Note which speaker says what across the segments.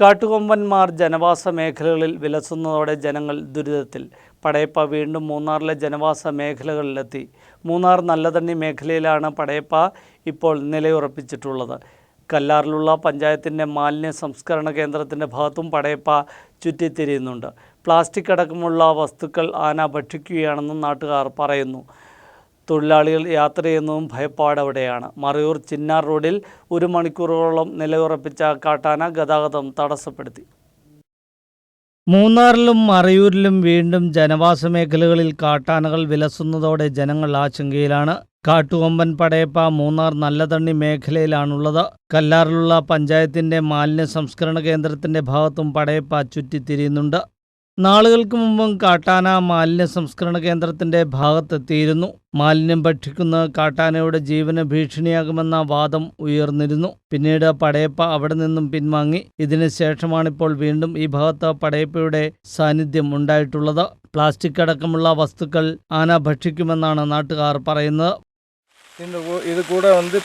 Speaker 1: കാട്ടുകൊമ്പന്മാർ ജനവാസ മേഖലകളിൽ വിലസുന്നതോടെ ജനങ്ങൾ ദുരിതത്തിൽ. പടയപ്പ വീണ്ടും മൂന്നാറിലെ ജനവാസ മേഖലകളിലെത്തി. മൂന്നാർ നല്ലതണ്ണി മേഖലയിലാണ് പടയപ്പ ഇപ്പോൾ നിലയുറപ്പിച്ചിട്ടുള്ളത്. കല്ലാറിലുള്ള പഞ്ചായത്തിന്റെ മാലിന്യ സംസ്കരണ കേന്ദ്രത്തിന്റെ ഭാഗത്തും പടയപ്പ ചുറ്റിത്തിരിയുന്നുണ്ട്. പ്ലാസ്റ്റിക് അടക്കമുള്ള വസ്തുക്കൾ ആന ഭക്ഷിക്കുകയാണെന്നും നാട്ടുകാർ പറയുന്നു. തൊഴിലാളികൾ യാത്ര ചെയ്യുന്നതും ഭയപ്പാടവിടെയാണ്. മറയൂർ ചിന്നാർ റോഡിൽ ഒരു മണിക്കൂറോളം നിലയുറപ്പിച്ച കാട്ടാന ഗതാഗതം തടസ്സപ്പെടുത്തി. മൂന്നാറിലും മറയൂരിലും വീണ്ടും ജനവാസ മേഖലകളിൽ കാട്ടാനകൾ വിലസുന്നതോടെ ജനങ്ങൾ ആശങ്കയിലാണ്. കാട്ടുകൊമ്പൻ പടയപ്പ മൂന്നാർ നല്ലതണ്ണി മേഖലയിലാണുള്ളത്. കല്ലാറിലുള്ള പഞ്ചായത്തിന്റെ മാലിന്യ സംസ്കരണ കേന്ദ്രത്തിന്റെ ഭാഗത്തും പടയപ്പ ചുറ്റിത്തിരിയുന്നുണ്ട്. നാളുകൾക്ക് മുമ്പും കാട്ടാന മാലിന്യ സംസ്കരണ കേന്ദ്രത്തിന്റെ ഭാഗത്തെത്തിയിരുന്നു മാലിന്യം ഭക്ഷിക്കുന്ന കാട്ടാനയുടെ ജീവന് ഭീഷണിയാകുമെന്ന വാദം ഉയർന്നിരുന്നു പിന്നീട് പടയപ്പ അവിടെ നിന്നും പിൻവാങ്ങി ഇതിന് ശേഷമാണിപ്പോൾ വീണ്ടും ഈ ഭാഗത്ത് പടയപ്പയുടെ സാന്നിധ്യം ഉണ്ടായിട്ടുള്ളത് പ്ലാസ്റ്റിക് അടക്കമുള്ള വസ്തുക്കൾ ആന ഭക്ഷിക്കുമെന്നാണ് നാട്ടുകാർ പറയുന്നത്
Speaker 2: இந்த ஊ- இது கூட வந்து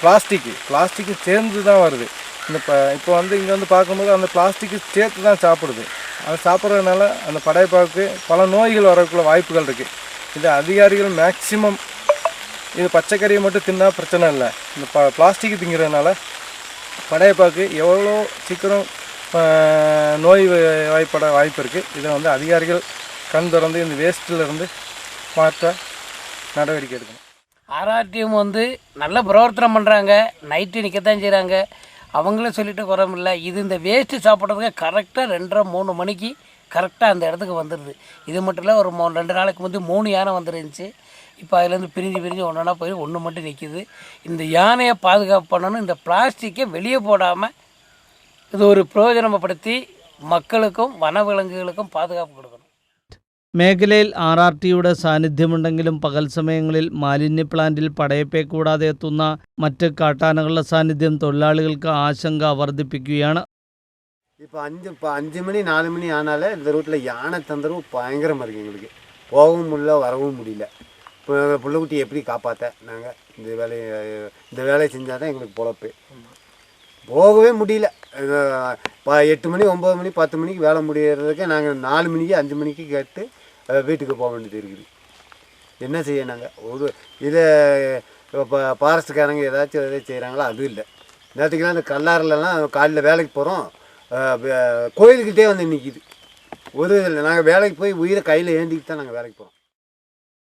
Speaker 2: பிளாஸ்டிக்கு பிளாஸ்டிக்கு சேர்ந்து தான் வருது இந்த ப இப்போ வந்து இங்கே வந்து பார்க்கும்போது அந்த பிளாஸ்டிக்கு சேர்த்து தான் சாப்பிடுது அது சாப்பிட்றதுனால அந்த படையப்பாவுக்கு பல நோய்கள் வரக்குள்ள வாய்ப்புகள் இருக்குது இது அதிகாரிகள் மேக்சிமம் இது பச்சைக்கறியை மட்டும் தின்னா பிரச்சனை இல்லை. இந்த ப பிளாஸ்டிக் திங்கிறதுனால படையப்பாவுக்கு எவ்வளோ சீக்கிரம் நோய் வாய்ப்பட வாய்ப்பு இருக்குது இதை வந்து அதிகாரிகள் கண் திறந்து இந்த வேஸ்ட்டிலிருந்து மாற்ற நடவடிக்கை எடுக்கணும்.
Speaker 3: ஆர்ஆர்டிஎம் வந்து நல்ல பிரவர்த்தனம் பண்ணுறாங்க நைட்டு நிற்கத்தான் செய்கிறாங்க அவங்களும் சொல்லிட்டு குறமில்ல இது இந்த வேஸ்ட்டு சாப்பிட்றதுக்கு கரெக்டாக ரெண்டரை மூணு மணிக்கு கரெக்டாக அந்த இடத்துக்கு வந்துடுது இது மட்டும் இல்லை ஒரு மூ ரெண்டு நாளைக்கு வந்து மூணு யானை வந்துருந்துச்சு. இப்போ அதுலேருந்து பிரிஞ்சு பிரிஞ்சு ஒன்று ஒன்றா போய் ஒன்று மட்டும் நிற்கிது இந்த யானையை பாதுகாப்பு பண்ணணும் இந்த பிளாஸ்டிக்கை வெளியே போடாமல் இது ஒரு பிரயோஜனப்படுத்தி மக்களுக்கும் வனவிலங்குகளுக்கும் பாதுகாப்பு கொடுக்கணும்.
Speaker 1: മേഖലയിൽ ആർ ആർ ടിയുടെ സാന്നിധ്യമുണ്ടെങ്കിലും പകൽ സമയങ്ങളിൽ മാലിന്യ പ്ലാന്റിൽ പടയപ്പെ കൂടാതെ എത്തുന്ന മറ്റ് കാട്ടാനകളുടെ സാന്നിധ്യം തൊഴിലാളികൾക്ക് ആശങ്ക വർദ്ധിപ്പിക്കുകയാണ്
Speaker 4: இப்போ அஞ்சு இப்போ அஞ்சு மணி நாலு மணி ஆனாலே இந்த ரூட்டில் யானை தொந்தரவு பயங்கரமாக இருக்குது எங்களுக்கு போகவும் முடியல வரவும் முடியல இப்போ எங்கள் பிள்ளைக்குட்டி எப்படி காப்பாற்ற நாங்கள் இந்த வேலையை இந்த வேலையை செஞ்சால் தான் எங்களுக்கு பொழப்பு போகவே முடியல இது, ப- எட்டு மணி ஒம்பது மணி பத்து மணிக்கு வேலை முடியறதுக்கு நாங்கள் நாலு மணிக்கு அஞ்சு மணிக்கு கேட்டு அஹ், வீட்டுக்கு போக வேண்டியது இருக்குது என்ன செய்ய நாங்கள் ஒரு இதை இப்போ பாரஸ்டுக்காரங்க ஏதாச்சும் எதாவது செய்கிறாங்களோ அதுவும் இல்லை நேற்றுக்கெல்லாம் இந்த கல்லாறுலலாம் காலையில் வேலைக்கு போகிறோம் கோயிலுக்கிட்டே வந்து நிற்கிது ஒரு இதில் நாங்கள் வேலைக்கு போய் உயிரை கையில் ஏந்திக்கிட்டு தான் நாங்கள் வேலைக்கு போகிறோம்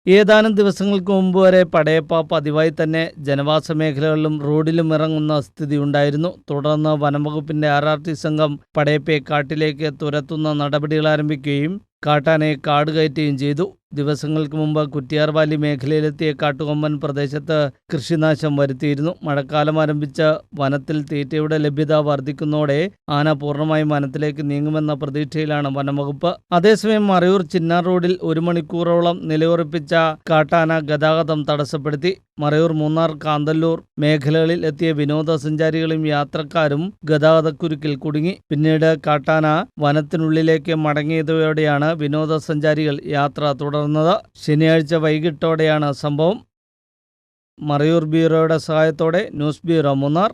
Speaker 1: ഏതാനും ദിവസങ്ങൾക്ക് മുമ്പ് വരെ പടയപ്പ പതിവായി തന്നെ ജനവാസ മേഖലകളിലും റോഡിലും ഇറങ്ങുന്ന സ്ഥിതി ഉണ്ടായിരുന്നു തുടർന്ന് വനംവകുപ്പിന്റെ ആർ ആർ ടി സംഘം പടയപ്പയെ കാട്ടിലേക്ക് തുരത്തുന്ന നടപടികൾ ആരംഭിക്കുകയും കാട്ടാനയെ കാട് കയറ്റുകയും ചെയ്തു. ദിവസങ്ങൾക്ക് മുമ്പ് കുറ്റിയാർവാലി മേഖലയിലെത്തിയ കാട്ടുകൊമ്പൻ പ്രദേശത്ത് കൃഷിനാശം വരുത്തിയിരുന്നു. മഴക്കാലം ആരംഭിച്ച വനത്തിൽ തീറ്റയുടെ ലഭ്യത വർദ്ധിക്കുന്നതോടെ ആന പൂർണമായും വനത്തിലേക്ക് നീങ്ങുമെന്ന പ്രതീക്ഷയിലാണ് വനംവകുപ്പ്. അതേസമയം മറയൂർ ചിന്നാർ റോഡിൽ ഒരു മണിക്കൂറോളം നിലയുറപ്പിച്ച കാട്ടാന ഗതാഗതം തടസ്സപ്പെടുത്തി. മറയൂർ മൂന്നാർ കാന്തല്ലൂർ മേഖലകളിൽ എത്തിയ വിനോദസഞ്ചാരികളും യാത്രക്കാരും ഗതാഗതക്കുരുക്കിൽ കുടുങ്ങി. പിന്നീട് കാട്ടാന വനത്തിനുള്ളിലേക്ക് മടങ്ങിയതോടെയാണ് വിനോദസഞ്ചാരികൾ യാത്ര തുടർന്നത്. ശനിയാഴ്ച വൈകിട്ടോടെയാണ് സംഭവം. മറയൂർ ബ്യൂറോയുടെ സഹായത്തോടെ ന്യൂസ് ബ്യൂറോ മൂന്നാർ.